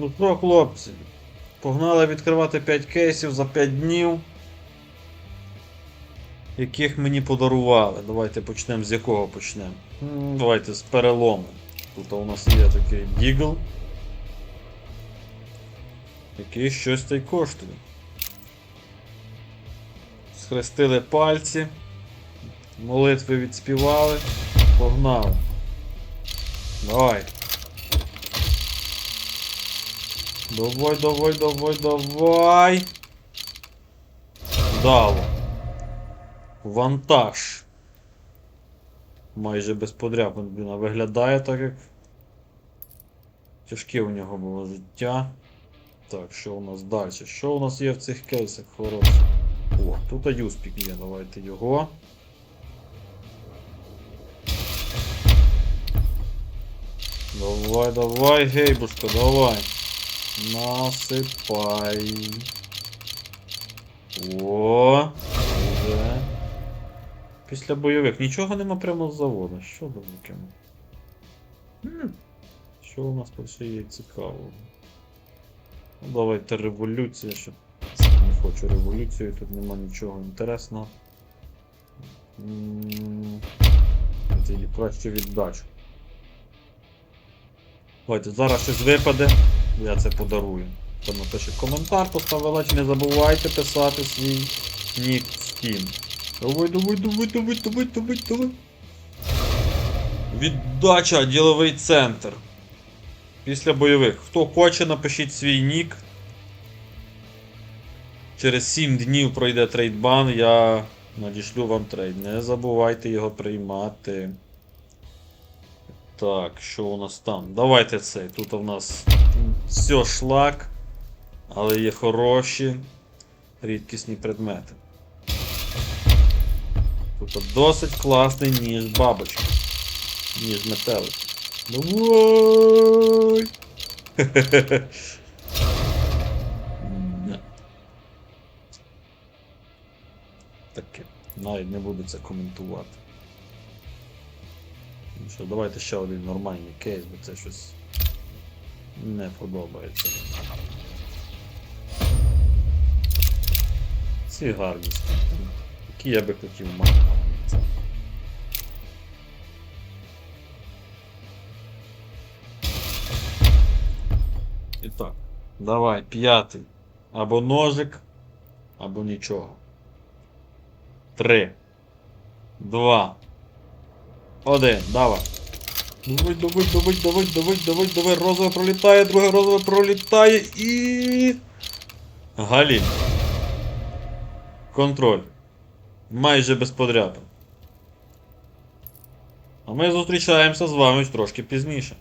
Ну що, хлопці, погнали відкривати 5 кейсів за 5 днів. Яких мені подарували. Давайте почнемо з якого почнемо. Давайте з перелому. Тут у нас є такий дігл. Який щось та й коштує. Схрестили пальці. Молитви відспівали. Погнали. Давай. Давай, давай, давай, давай. Дало. Вантаж. Майже без подряпин він виглядає так як. Тяжке у нього було життя. Так, що у нас далі? Що у нас є в цих кейсах хороше? О, тут юспік є, давайте його. Давай, давай, гейбушка, давай. Насипай. О, вже. Після бойових. Нічого нема прямо з заводу. Що таке? Що у нас тут ще є цікавого? Ну, давайте революція, щоб не хочу революцію, тут нема нічого інтересного. Тоді краще віддачу. Давайте зараз щось випаде, я це подарую. Хто напише коментар, поставив лайк, не забувайте писати свій нік в Steam. Давай, давай, давай, давай, давай, давай, давай. Віддача, діловий центр. Після бойових. Хто хоче, напишіть свій нік. Через 7 днів пройде трейдбан, я надішлю вам трейд. Не забувайте його приймати. Так, що у нас там? Давайте цей. Тут у нас все шлак, але є хороші рідкісні предмети. Тут досить класний ніж бабочка. Ніж метелик. Давай! Таке. Навіть не буду це коментувати. Ну що, давайте ще один нормальний кейс, бо це щось не подобається. Ці гарні. Які я би хотів мати. І так, давай, п'ятий. Або ножик, або нічого. Три. Два. Один, давай. Давай, давай, давай, давай, давай, давай, давай. Розове пролітає, друге розове пролітає і. Галі. Контроль. Майже без подряпин. А ми зустрічаємося з вами трошки пізніше.